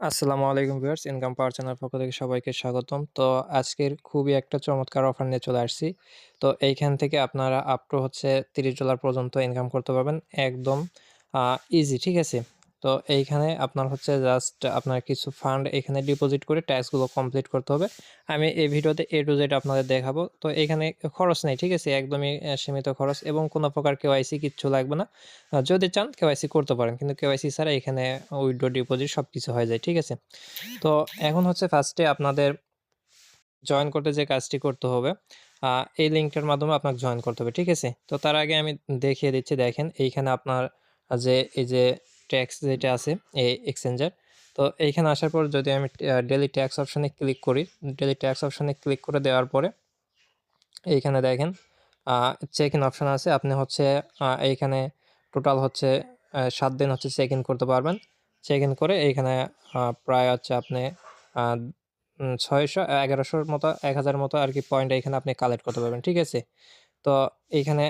আসসালামু আলাইকুম viewers, income পাওয়ার channel পক্ষ থেকে সবাইকে স্বাগতম। তো আজকের খুবই একটা চমৎকার অফার নিয়ে চলে আসছি। তো এইখান থেকে আপনারা আপ টু হচ্ছে তিরিশ ডলার পর্যন্ত ইনকাম করতে পারবেন। একদম ইজি ঠিক আছে? তো এইখানে আপনার হচ্ছে জাস্ট আপনার কিছু ফান্ড এখানে ডিপোজিট করে ট্যাক্সগুলো কমপ্লিট করতে হবে। আমি এই ভিডিওতে এ টু জেড আপনাদের দেখাবো। তো এখানে খরচ নেই, ঠিক আছে? একদমই সীমিত খরচ এবং কোনো প্রকার কেওয়াইসি কিচ্ছু লাগবে না। যদি চান কেওয়াইসি করতে পারেন, কিন্তু কেওয়াইসি ছাড়া এখানে উইড্রো ডিপোজিট সব কিছু হয়ে যায়, ঠিক আছে? তো এখন হচ্ছে ফার্স্টে আপনাদের জয়েন করতে যে কাজটি করতে হবে এই লিঙ্কটার মাধ্যমে আপনাকে জয়েন করতে হবে, ঠিক আছে? তো তার আগে আমি দেখিয়ে দিচ্ছি, দেখেন এইখানে আপনার যে, এই যে ট্যাক্স যেটা আছে এই এক্সচেঞ্জের। তো এইখানে আসার পর যদি আমি ডেলি ট্যাক্স অপশানে ক্লিক করি ডেলি ট্যাক্স অপশানে ক্লিক করে দেওয়ার পরে, এইখানে দেখেন চেক ইন অপশান আছে। আপনি হচ্ছে এইখানে টোটাল হচ্ছে সাত দিন হচ্ছে চেক ইন করতে পারবেন। চেক ইন করে এইখানে প্রায় হচ্ছে আপনি ছয়শো, এগারোশোর মতো, এক হাজার মতো আর কি পয়েন্ট এখানে আপনি কালেক্ট করতে পারবেন। ঠিক আছে? তো এইখানে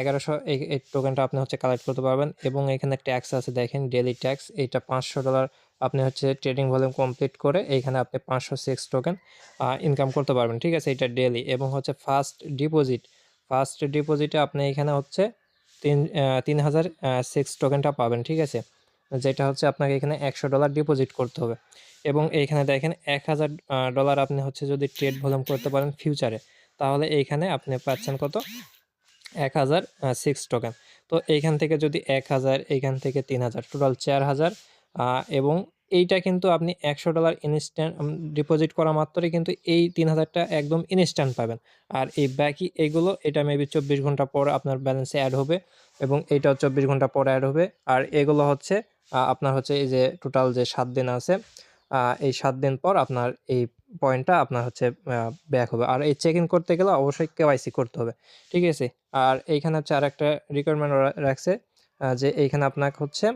এগারোশো, এই টোকেনটা আপনি হচ্ছে কালেক্ট করতে পারবেন এবং এখানে ট্যাক্স আছে, দেখেন ডেলি ট্যাক্স এইটা পাঁচশো ডলার আপনি হচ্ছে ট্রেডিং ভলিউম কমপ্লিট করে এইখানে আপনি পাঁচশো সিক্স টোকেন ইনকাম করতে পারবেন, ঠিক আছে? এটা ডেলি এবং হচ্ছে ফার্স্ট ডিপোজিট ফার্স্ট ডিপোজিটে আপনি এখানে হচ্ছে তিন তিন হাজার সিক্স টোকেনটা পাবেন, ঠিক আছে? যেটা হচ্ছে আপনাকে এখানে একশো ডলার ডিপোজিট করতে হবে এবং এইখানে দেখেন এক হাজার ডলার আপনি হচ্ছে যদি ট্রেড ভলিউম করতে পারেন ফিউচারে তাহলে এইখানে আপনি পাচ্ছেন কত? এক হাজার সিক্স টোকেন তো এইখান থেকে যদি এক হাজার, এইখান থেকে তিন হাজার টোটাল চার হাজার এবং এইটা কিন্তু আপনি একশো ডলার ইনস্ট্যান্ট ডিপোজিট করা মাত্রই কিন্তু এই তিন হাজারটা একদম ইনস্ট্যান্ট পাবেন। আর এই বাকি এইগুলো এটা মেবি চব্বিশ ঘণ্টা পর আপনার ব্যালেন্সে অ্যাড হবে এবং এইটাও চব্বিশ ঘণ্টা পর অ্যাড হবে। আর এগুলো হচ্ছে আপনার হচ্ছে এই যে টোটাল যে সাত দিন আছে এই সাত দিন পর আপনার এই পয়েন্টটা আপনার হচ্ছে ব্যাক হবে। আর এই চেক ইন করতে গেলে অবশ্যই কেওয়াইসি করতে হবে। ঠিক আছে? আর এইখানে হচ্ছে আর একটা রিকোয়ারমেন্ট রাখছে যে এইখানে আপনাকে হচ্ছে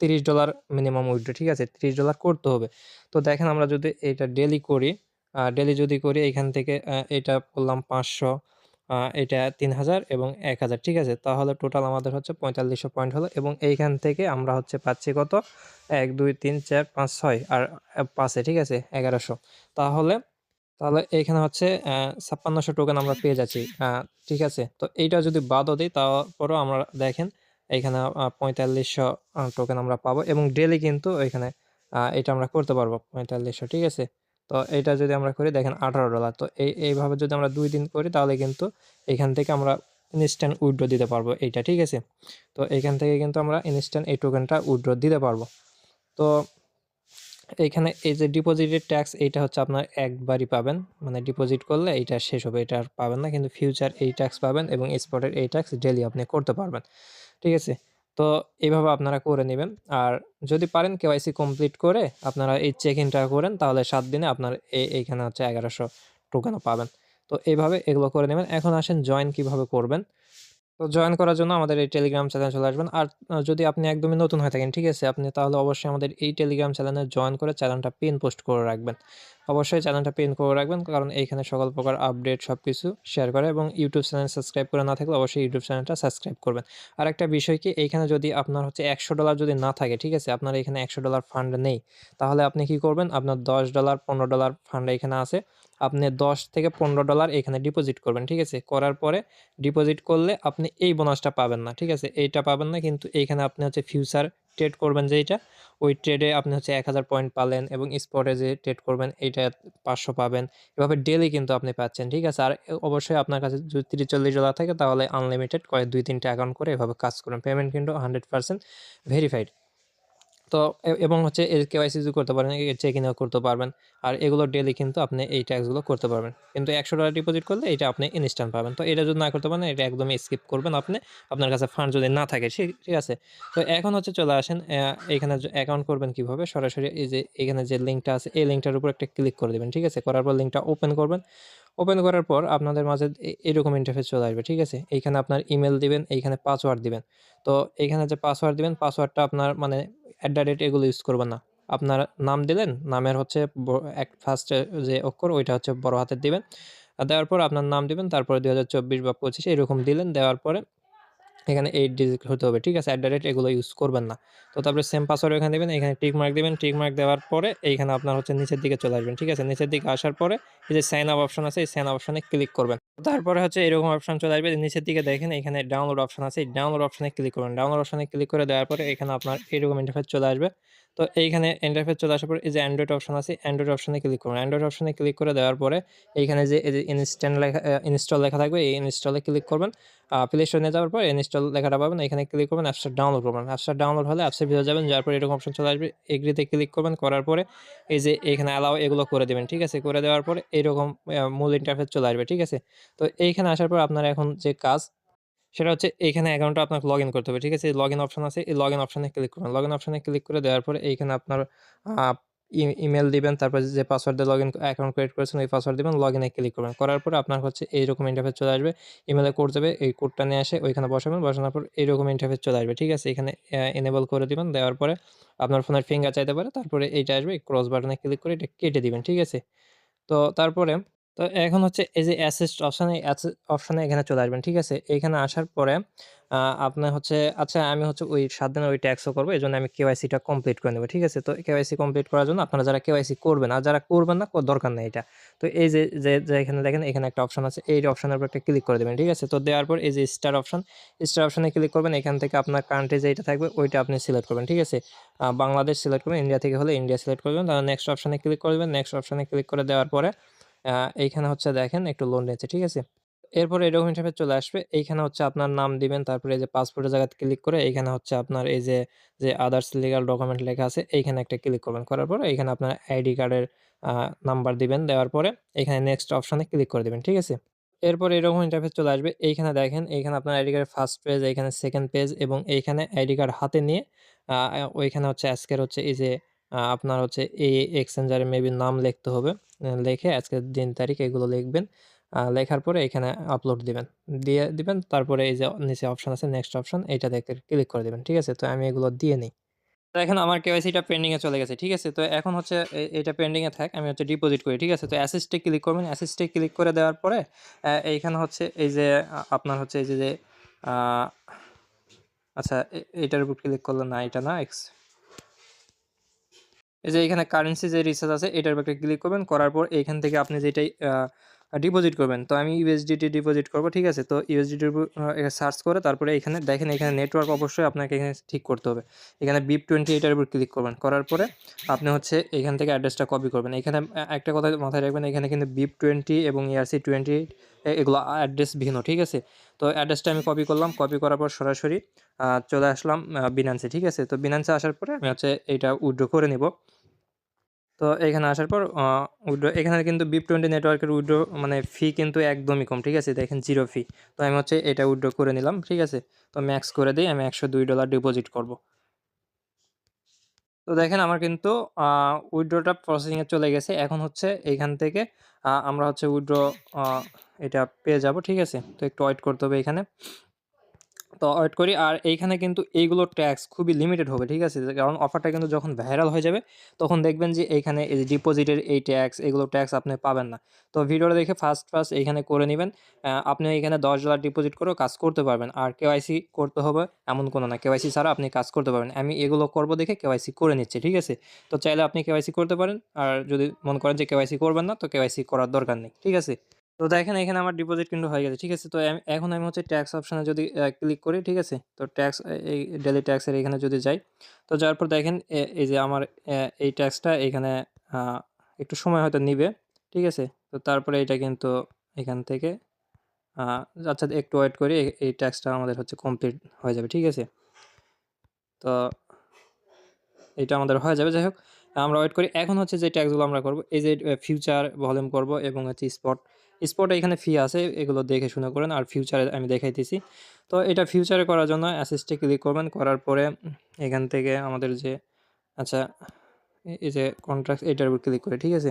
তিরিশ ডলার মিনিমাম উইথড্র ঠিক আছে? তিরিশ ডলার করতে হবে। তো দেখেন আমরা যদি এটা ডেলি করি ডেলি যদি করি, এইখান থেকে এটা করলাম পাঁচশো এটা তিন হাজার এবং এক হাজার ঠিক আছে? তাহলে টোটাল আমাদের হচ্ছে পঁয়তাল্লিশশো পয়েন্ট হলো এবং এইখান থেকে আমরা হচ্ছে পাচ্ছি কত? এক, দুই, তিন, চার, পাঁচ, ছয় আর পাঁচে, ঠিক আছে? এগারোশো। তাহলে তাহলে এইখানে হচ্ছে ছাপ্পান্নশো টোকেন আমরা পেয়ে যাচ্ছি ঠিক আছে? তো এইটা যদি বাদও দিই, তারপরেও আমরা দেখেন, এইখানে পঁয়তাল্লিশশো টোকেন আমরা পাবো এবং ডেলি কিন্তু এখানে এটা আমরা করতে পারব, পঁয়তাল্লিশশো, ঠিক আছে? তো এটা যদি আমরা করি, দেখেন আঠারো ডলার তো এই, এইভাবে যদি আমরা দুই দিন করি, তাহলে কিন্তু এখান থেকে আমরা ইনস্ট্যান্ট উইথড্র দিতে পারব এইটা, ঠিক আছে? তো এইখান থেকে কিন্তু আমরা ইনস্ট্যান্ট এই টোকেনটা উইথড্র দিতে পারব। তো এইখানে এই যে ডিপোজিটের ট্যাক্স এইটা হচ্ছে আপনার একবারই পাবেন। মানে ডিপোজিট করলে এইটা শেষ হবে, এটা আর পাবেন না। কিন্তু ফিউচার এই ট্যাক্স পাবেন এবং স্পটের এই ট্যাক্স ডেলি আপনি করতে পারবেন। ঠিক আছে? তো এইভাবে আপনারা করে নেবেন। আর যদি পারেন কেওয়াইসি কমপ্লিট করে আপনারা এই চেক ইনটা করেন, তাহলে সাত দিনে আপনার এই এইখানে হচ্ছে এগারোশো টোকেনও পাবেন। তো এইভাবে এগুলো করে নেবেন। এখন আসেন জয়েন কীভাবে করবেন? তো জয়েন করার জন্য আমাদের এই টেলিগ্রাম চ্যানেল চলে আসবেন। আর যদি আপনি একদমই নতুন হয়ে থাকেন, ঠিক আছে? আপনি তাহলে অবশ্যই আমাদের এই টেলিগ্রাম চ্যানেলে জয়েন করে চ্যানেলটা পিন পোস্ট করে রাখবেন। অবশ্যই চ্যানেলটা পিন করে রাখবেন, কারণ এইখানে সকল প্রকার আপডেট সব কিছু শেয়ার করে এবং ইউটিউব চ্যানেল সাবস্ক্রাইব করে না থাকলে অবশ্যই ইউটিউব চ্যানেলটা সাবস্ক্রাইব করবেন। আর একটা বিষয় কি, এইখানে যদি আপনার হচ্ছে একশো ডলার যদি না থাকে, ঠিক আছে? আপনার এখানে একশো ডলার ফান্ড নেই, তাহলে আপনি কি করবেন? আপনার দশ ডলার পনেরো ডলার ফান্ড এখানে আছে। আপনি দশ থেকে পনেরো ডলার এখানে ডিপোজিট করবেন, ঠিক আছে? করার পরে ডিপোজিট করলে আপনি এই বোনাসটা পাবেন না, ঠিক আছে? এইটা পাবেন না, কিন্তু এইখানে আপনি হচ্ছে ফিউচার ট্রেড করবেন যেইটা ওই ট্রেডে আপনি হচ্ছে এক হাজার পয়েন্ট পালেন এবং স্পটে যে ট্রেড করবেন এইটা পাঁচশো পাবেন। এভাবে ডেলি কিন্তু আপনি পাচ্ছেন, ঠিক আছে? আর অবশ্যই আপনার কাছে যদি তিরিশ চল্লিশ ডলার থাকে তাহলে আনলিমিটেড কয়েক দুই তিনটে অ্যাকাউন্ট করে এভাবে কাজ করুন। পেমেন্ট কিন্তু হান্ড্রেড পার্সেন্ট ভেরিফাইড তো এবং হচ্ছে এর কেওয়াইসি করতে পারেন চেক ইনও করতে পারবেন। আর এগুলো ডেলি কিন্তু আপনি এই ট্যাক্সগুলো করতে পারবেন। কিন্তু একশো ডলার ডিপোজিট করলে এটা আপনি ইনস্ট্যান্ট পাবেন। তো এটা যদি না করতে পারেন, এটা একদমই স্কিপ করবেন আপনি। আপনার কাছে ফান্ড যদি না থাকে ঠিক আছে? তো এখন হচ্ছে চলে আসেন এখানে অ্যাকাউন্ট করবেন কীভাবে? সরাসরি এই যে, এখানে যে লিঙ্কটা আছে, এই লিঙ্কটার উপর একটা ক্লিক করে দেবেন, ঠিক আছে? করার পর লিঙ্কটা ওপেন করবেন। ওপেন করার পর আপনাদের মাঝে এরকম ইন্টারফেস চলে আসবে, ঠিক আছে? এইখানে আপনার ইমেল দিবেন, এইখানে পাসওয়ার্ড দিবেন। তো এইখানে যে পাসওয়ার্ড দিবেন পাসওয়ার্ডটা আপনার মানে অ্যাট দ্য রেট এগুলো ইউজ করবেন না। আপনার নাম দিলেন, নামের হচ্ছে এক ফার্স্টে যে অক্ষর, ওইটা হচ্ছে বড় হাতের দিবেন। দেওয়ার পর আপনার নাম দিবেন, তারপরে দু হাজার চব্বিশ বা পঁচিশ এরকম দিলেন, দেওয়ার পরে এখানে এইট ডিজিট হতে হবে। ঠিক আছে? অ্যাট দ্য রেট এগুলো ইউজ করবেন না। তো তারপরে সেম পাসওয়ার্ড এখানে দেবেন এখানে টিক মার্ক দিবেন। টিক মার্ক দেওয়ার পরে এইখানে আপনার হচ্ছে নিচের দিকে চলে আসবেন। ঠিক আছে? নিচের দিকে আসার পরে এই যে সাইন আপ অপশন আছে, এই সাইন আপ অপশনে ক্লিক করবেন। তারপরে হচ্ছে এরকম অপশন চলে আসবে। নিচের দিকে দেখেন এখানে ডাউনলোড অপশন আছে। এই ডাউনলোড অপশনে ক্লিক করবেন। ডাউনলোড অপশনে ক্লিক করে দেওয়ার পরে এখানে আপনার এরকম ইন্টারফেস চলে আসবে। তো এইখানে ইন্টারফেস চলে আসার পরে এই যে অ্যান্ড্রয়েড অপশন আছে, অ্যান্ড্রয়েড অপশনে ক্লিক করুন। অ্যান্ড্রয়েড অপশনে ক্লিক করে দেওয়ার পরে এইখানে যে এই যে ইনস্ট্যান্ট লেখা ইনস্টল লেখা থাকবে, এই ইনস্টলে ক্লিক করবেন। প্লে স্টোরে নিয়ে যাওয়ার পর ইনস্টল লেখাটা পাবেন। এখানে ক্লিক করবেন, অ্যাপসটা ডাউনলোড করবেন। অ্যাপসটা ডাউনলোড হলে অ্যাপসের ভিতরে যাবেন, যার পরে এরকম অপশন চলে আসবে। এগ্রিতে ক্লিক করবেন, করার পরে এই যে এখানে অ্যালাও এগুলো করে দেবেন ঠিক আছে? করে দেওয়ার পরে এরকম মূল ইন্টারফেস চলে আসবে। ঠিক আছে? তো এইখানে আসার পর আপনার এখন যে কাজ সেটা হচ্ছে এইখানে অ্যাকাউন্টটা আপনাকে লগইন করতে হবে। ঠিক আছে? লগইন অপশন আছে। এই লগইন অপশনে ক্লিক করবেন। লগইন অপশনে ক্লিক করে দেওয়ার পরে এইখানে আপনার আ ই ইমেইল দিবেন। তারপর যে পাসওয়ার্ডে লগ ইন অ্যাকাউন্ট ক্রিয়েট করেছেন, ওই পাসওয়ার্ড দিবেন। লগ ইনে ক্লিক করবেন। করার পর আপনার হচ্ছে এইরকম ইন্টারফেস চলে আসবে। ইমেলে কোড দেবে এই কোডটা নিয়ে আসে ওইখানে বসাবেন। বসানোর পর এইরকম ইন্টারফেস চলে আসবে। ঠিক আছে? এখানে এনেবল করে দিবেন। দেওয়ার পরে আপনার ফোনের ফিঙ্গার চাইতে পারে। তারপরে এইটা আসবে। ক্রস বাটনে ক্লিক করে এটা কেটে দিবেন। ঠিক আছে? তো তারপরে তো এখন হচ্ছে এই যে অ্যাসিস্ট অপশনে অপশনে এখানে চলে আসবেন। ঠিক আছে? এইখানে আসার পরে আপনার হচ্ছে আচ্ছা আমি হচ্ছে ওই ৭ দিনের ওই ট্যাক্সও করব এই জন্য আমি কেওয়াইসিটা কমপ্লিট করে নেব। ঠিক আছে? তো কেওয়াইসি কমপ্লিট করার জন্য আপনারা যারা কেওয়াইসি করবেন আর যারা করবেন না দরকার নেই এটা। তো এই যে যে এখানে দেখেন এখানে একটা অপশন আছে। এই অপশনের উপর একটা ক্লিক করে দিবেন। ঠিক আছে? তো দেওয়ার পর এই যে স্টার অপশন, স্টার অপশানে ক্লিক করবেন। এখান থেকে আপনার কান্ট্রি যেটা থাকবে ওইটা আপনি সিলেক্ট করবেন। ঠিক আছে? বাংলাদেশ সিলেক্ট করবেন। ইন্ডিয়া থেকে হলে ইন্ডিয়া সিলেক্ট করবেন। তারপর নেক্সট অপশানে ক্লিক করে দিবেন। নেক্সট অপশনে ক্লিক করে দেওয়ার পরে এইখানে হচ্ছে দেখেন একটু লোন নিয়েছে ঠিক আছে? এরপরে এরকম ইন্টারফেস চলে আসবে। এইখানে হচ্ছে আপনার নাম দিবেন। তারপরে এই যে পাসপোর্টের জায়গাতে ক্লিক করে এইখানে হচ্ছে আপনার এই যে, যে আদার্স লিগাল ডকুমেন্ট লেখা আছে এইখানে একটা ক্লিক করবেন। করার পরে এইখানে আপনার আইডি কার্ডের নাম্বার দিবেন। দেওয়ার পরে এখানে নেক্সট অপশানে ক্লিক করে দিবেন। ঠিক আছে? এরপরে এরকম ইন্টারফেস চলে আসবে। এইখানে দেখেন এইখানে আপনার আইডি কার্ডের ফার্স্ট পেজ, এইখানে সেকেন্ড পেজ এবং এইখানে আইডি কার্ড হাতে নিয়ে ওইখানে হচ্ছে আজকের হচ্ছে এই যে আপনার হচ্ছে এই এক্সচেঞ্জারে মেবি নাম লিখতে হবে। লিখে আজকের দিন তারিখ এগুলো লিখবেন। লেখার পরে এখানে আপলোড দিবেন। দিয়ে দিবেন। তারপরে এই যে নিচে অপশন আছে নেক্সট অপশন এইটাতে ক্লিক করে দিবেন। ঠিক আছে? তো আমি এগুলো দিয়ে নিই তো এখন আমার কেওয়াইসিটা পেন্ডিং এ চলে গেছে। ঠিক আছে? তো এখন হচ্ছে এটা পেন্ডিংয়ে থাক। আমি হচ্ছে ডিপোজিট করি। ঠিক আছে? তো অ্যাসিস্টে ক্লিক করবেন। অ্যাসিস্টে ক্লিক করে দেওয়ার পরে এইখানে হচ্ছে এই যে আপনার হচ্ছে এই যে, যে আচ্ছা এটার উপর ক্লিক করলে না এটা না এক্স এই যে এখানে কারেন্সি যে রিচার্জ আছে, এটার উপর ক্লিক করবেন। করার পর এইখান থেকে আপনি যেটাই ডিপোজিট করবেন। তো আমি ইউএসডিটি ডিপোজিট করব। ঠিক আছে? তো ইউএসডিটির উপর সার্চ করে তারপরে এখানে দেখেন, এখানে নেটওয়ার্ক অবশ্যই আপনাকে এখানে ঠিক করতে হবে। এখানে বিপ টোয়েন্টি এইটার উপর ক্লিক করবেন। করার পরে আপনি হচ্ছে এখান থেকে অ্যাড্রেসটা কপি করবেন। এখানে একটা কথা মাথায় রাখবেন, এখানে কিন্তু বিপ 20 এবং ইআরসি 20 এ, এগুলো অ্যাড্রেস ভিন্ন। ঠিক আছে? তো অ্যাড্রেসটা আমি কপি করলাম। কপি করার পর সরাসরি চলে আসলাম বিনান্সে। ঠিক আছে? তো বিনান্সে আসার পরে আমি হচ্ছে এটা উইড্রো করে নিব। তো এখানে আসার পর উইড্রো এখানে কিন্তু বিপ20 নেটওয়ার্কের উইড্রো মানে ফি কিন্তু একদমই কম। ঠিক আছে? দেখেন জিরো ফি। তো আমি হচ্ছে এটা উইড্রো করে নিলাম। ঠিক আছে? তো ম্যাক্স করে দেই, আমি $102 ডিপোজিট করব। তো দেখেন আমার কিন্তু আ প্রসেসিংয়ে চলে গেছে। এখন হচ্ছে এইখান থেকে আমরা হচ্ছে উইড্রো এটা পেয়ে যাব। ঠিক আছে? তো একটু ওয়েট করতে হবে এখানে। তো ওয়েট করি আর এইখানে কিন্তু এইগুলোর ট্যাক্স খুবই লিমিটেড হবে। ঠিক আছে? কারণ অফারটা কিন্তু যখন ভাইরাল হয়ে যাবে তখন দেখবেন যে এইখানে এই যে ডিপোজিটের এই ট্যাক্স এগুলো ট্যাক্স আপনি পাবেন না। তো ভিডিওটা দেখে ফার্স্ট, ফার্স্ট এইখানে করে নিবেন। আপনি এইখানে $10 ডিপোজিট করেও কাজ করতে পারবেন। আর কেওয়াইসি করতে হবে এমন কোনো না। কেওয়াইসি ছাড়া আপনি কাজ করতে পারবেন। আমি এগুলো করব দেখে কেওয়াইসি করে নিচ্ছি। ঠিক আছে? তো চাইলে আপনি কেওয়াইসি করতে পারেন। আর যদি মনে করেন যে কেওয়াইসি করবেন না তো কেওয়াইসি করার দরকার নেই। ঠিক আছে? তো দেখেন এখানে আমার ডিপোজিট কিন্তু হয়ে গেছে। ঠিক আছে? তো এখন আমি হচ্ছে ট্যাক্স অপশানে যদি ক্লিক করি। ঠিক আছে? তো ট্যাক্স এই ডেইলি ট্যাক্সের এখানে যদি যাই। তো যাওয়ার পর দেখেন এই যে আমার এই ট্যাক্সটা এখানে একটু সময় হয়তো নিবে। ঠিক আছে? তো তারপরে এটা কিন্তু এখান থেকে আচ্ছা একটু ওয়েট করি। এই ট্যাক্সটা আমাদের হচ্ছে কমপ্লিট হয়ে যাবে। ঠিক আছে? তো এটা আমাদের হয়ে যাবে। যাই হোক আমরা ওয়েট করি। এখন হচ্ছে যে ট্যাক্সগুলো আমরা করব, এই যে ফিউচার ভলিউম করব এবং হচ্ছে স্পট। স্পটে এখানে ফি আছে, এগুলো দেখে শুনে করেন, আর ফিউচারে আমি দেখাইতেছি। তো এটা ফিউচারে করার জন্য অ্যাসিস্টে ক্লিক করবেন। করার পরে এখান থেকে আমাদের যে আচ্ছা এই যে কন্ট্রাক্ট এটার উপর ক্লিক করি। ঠিক আছে?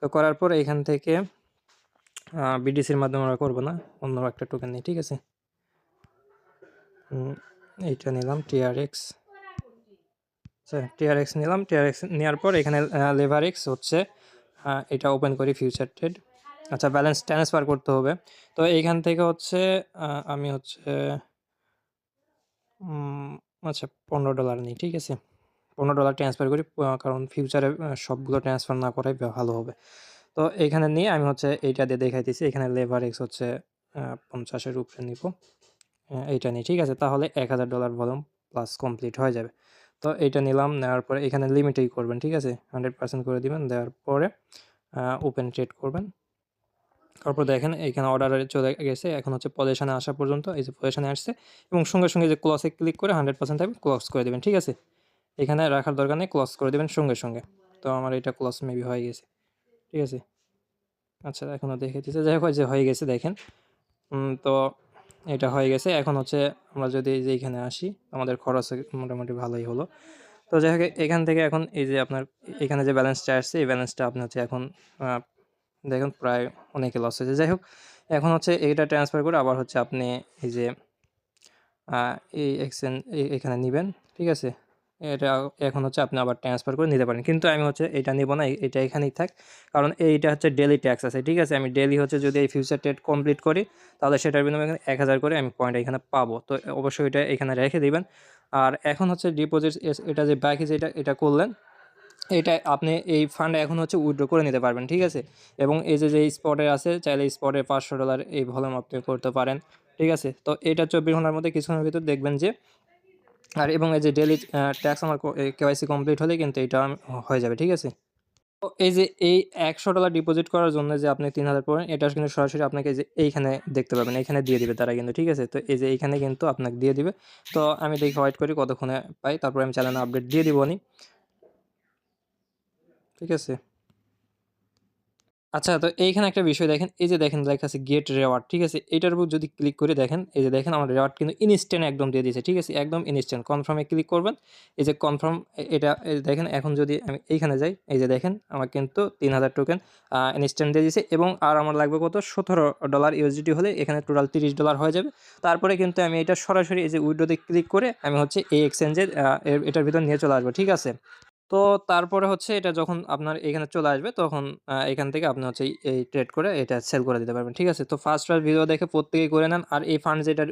তো করার পর এখান থেকে বিডিসির মাধ্যমে আমরা করব না। অন্য একটা টোকেন নিই। ঠিক আছে? এইটা নিলাম টিআরএক্স। আচ্ছা টিআরএক্স নিলাম। টিআরএক্স নেওয়ার পর এখানে লেভারেক্স হচ্ছে এটা ওপেন করি ফিউচার ট্রেড। আচ্ছা ব্যালেন্স ট্রান্সফার করতে হবে। তো এইখান থেকে হচ্ছে আমি হচ্ছে আচ্ছা $15 নিই। ঠিক আছে? $15 ট্রান্সফার করি কারণ ফিউচারে সবগুলো ট্রান্সফার না করাই ভালো হবে। তো এইখানে নিয়ে আমি হচ্ছে এইটা দিয়ে দেখাইতেছি। এখানে লেবার এক্স হচ্ছে পঞ্চাশের 50 এর উপরে নিবো। আ এইটা নিই। ঠিক আছে? তাহলে $1000 ভলিউম প্লাস কমপ্লিট হয়ে যাবে। তো এইটা নিলাম, নেওয়ার পরে এখানে লিমিটেই করবেন। ঠিক আছে? 100% করে দিবেন। দেওয়ার পরে ওপেন ট্রেড করবেন। তারপর দেখেন এইখানে অর্ডারে চলে গেছে। এখন হচ্ছে পজিশনে আসা পর্যন্ত এই যে পজিশনে আসছে এবং সঙ্গে, সঙ্গে যে ক্লসে ক্লিক করে 100% থাকবে ক্লোজ করে দেবেন ঠিক আছে? এখানে রাখার দরকার নেই। ক্লোজ করে দেবেন সঙ্গে, সঙ্গে। তো আমার এটা ক্লোজ মেবি হয়ে গেছে। ঠিক আছে? আচ্ছা এখনও দেখাইতেছে। যাই হোক যে হয়ে গেছে দেখেন। তো এটা হয়ে গেছে। এখন হচ্ছে আমরা যদি যে এইখানে আসি, আমাদের খরচ মোটামুটি ভালোই হলো। তো যাই হোক এখান থেকে এখন এই যে আপনার এখানে যে ব্যালেন্সটা আসছে, এই ব্যালেন্সটা আপনি হচ্ছে এখন দেখেন প্রায় অনেকে লস হয়েছে। যাই হোক এখন হচ্ছে এইটা ট্রান্সফার করে আবার হচ্ছে আপনি এই যে এই এক্সচেঞ্জ এখানে নিবেন। ঠিক আছে? এটা এখন হচ্ছে আপনি আবার ট্রান্সফার করে নিতে পারেন। কিন্তু আমি হচ্ছে এটা নিব না। এটা এখানেই থাক। কারণ এইটা হচ্ছে ডেইলি ট্যাক্স আছে। ঠিক আছে? আমি ডেইলি হচ্ছে যদি এই ফিউচার ট্রেড কমপ্লিট করি, তাহলে সেটার বিনিময়ে এখানে 1000 করে আমি পয়েন্ট এখানে পাবো। তো অবশ্যই এটা এখানে রেখে দিবেন। আর এখন হচ্ছে ডিপোজিট এটা যে বাকি যেটা এটা করলেন, এটা আপনি এই ফান্ড এখন হচ্ছে উইথড্র করে নিতে পারবেন। ঠিক আছে? এবং এই যে, যে স্পটে আছে চাইলে স্পটে $500 এই ভলিউম আপনি করতে পারেন। ঠিক আছে? তো এটা 24 ঘণ্টার মধ্যে কিছুক্ষণের ভিতর দেখবেন যে আর এবং এই যে ডেইলি আ ট্যাক্স আমার কেওয়াইসি কমপ্লিট হলে কিন্তু এটা হয়ে যাবে। ঠিক আছে? তো এই যে এই $100 ডিপোজিট করার জন্য যে আপনি 3000 পড়েন, এটা কিন্তু সরাসরি আপনাকে যে এইখানে দেখতে পাবেন। এইখানে দিয়ে দিবে তারা কিন্তু। ঠিক আছে? তো এই যে এইখানে কিন্তু আপনাকে দিয়ে দিবে। তো আমি দেখি ওয়েট করি কতক্ষণে পাই। তারপরে আমি চ্যানেল আপডেট দিয়ে দিবনি। ঠিক আছে? আচ্ছা তো এইখানে একটা বিষয় দেখেন, এই যে দেখেন লেখা আছে গেট রেওয়ার্ড ঠিক আছে? এটার উপর যদি ক্লিক করে দেখেন, এই যে দেখেন আমার রেওয়ার্ড কিন্তু ইনস্ট্যান্ট একদম দিয়ে দিয়েছে। ঠিক আছে? একদম ইনস্ট্যান্ট। কনফার্ম ক্লিক করবেন। এই যে কনফার্ম এটা দেখেন এখন যদি আমি এইখানে যাই, এই যে দেখেন আমার কিন্তু 3000 টোকেন আ ইনস্ট্যান্ট দিয়ে দিয়েছে এবং আর আমার লাগবে কত $17 USDT হলে এখানে টোটাল $30 হয়ে যাবে। তারপরে কিন্তু আমি এটা সরাসরি এই যে উইথড্রোতে ক্লিক করে আমি হচ্ছে এই এক্সচেঞ্জে আ এর এটার ভিতর নিয়ে চলে আসব। ঠিক আছে? তো তারপরে হচ্ছে এটা যখন আপনার এখানে চলে আসবে তখন এখান থেকে আপনি হচ্ছে এই ট্রেড করে এটা সেল করে দিতে পারবেন। ঠিক আছে? তো ফার্স্ট, ফার্স্ট ভিডিও দেখে প্রত্যেকেই করে নেন। আর এই ফান্ড যেটা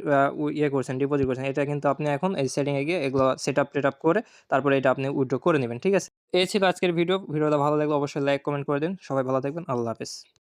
ইয়ে করছেন, ডিপোজিট করছেন এটা কিন্তু আপনি এখন এই সেটিংয়ে গিয়ে এগুলো সেট আপ টেট আপ করে তারপরে এটা আপনি উইড্রো করে নেবেন ঠিক আছে? এই ছিল আজকের ভিডিও। ভিডিওটা ভালো লাগলে অবশ্যই লাইক, কমেন্ট করে দিন। সবাই ভালো থাকবেন। আল্লাহ হাফেজ।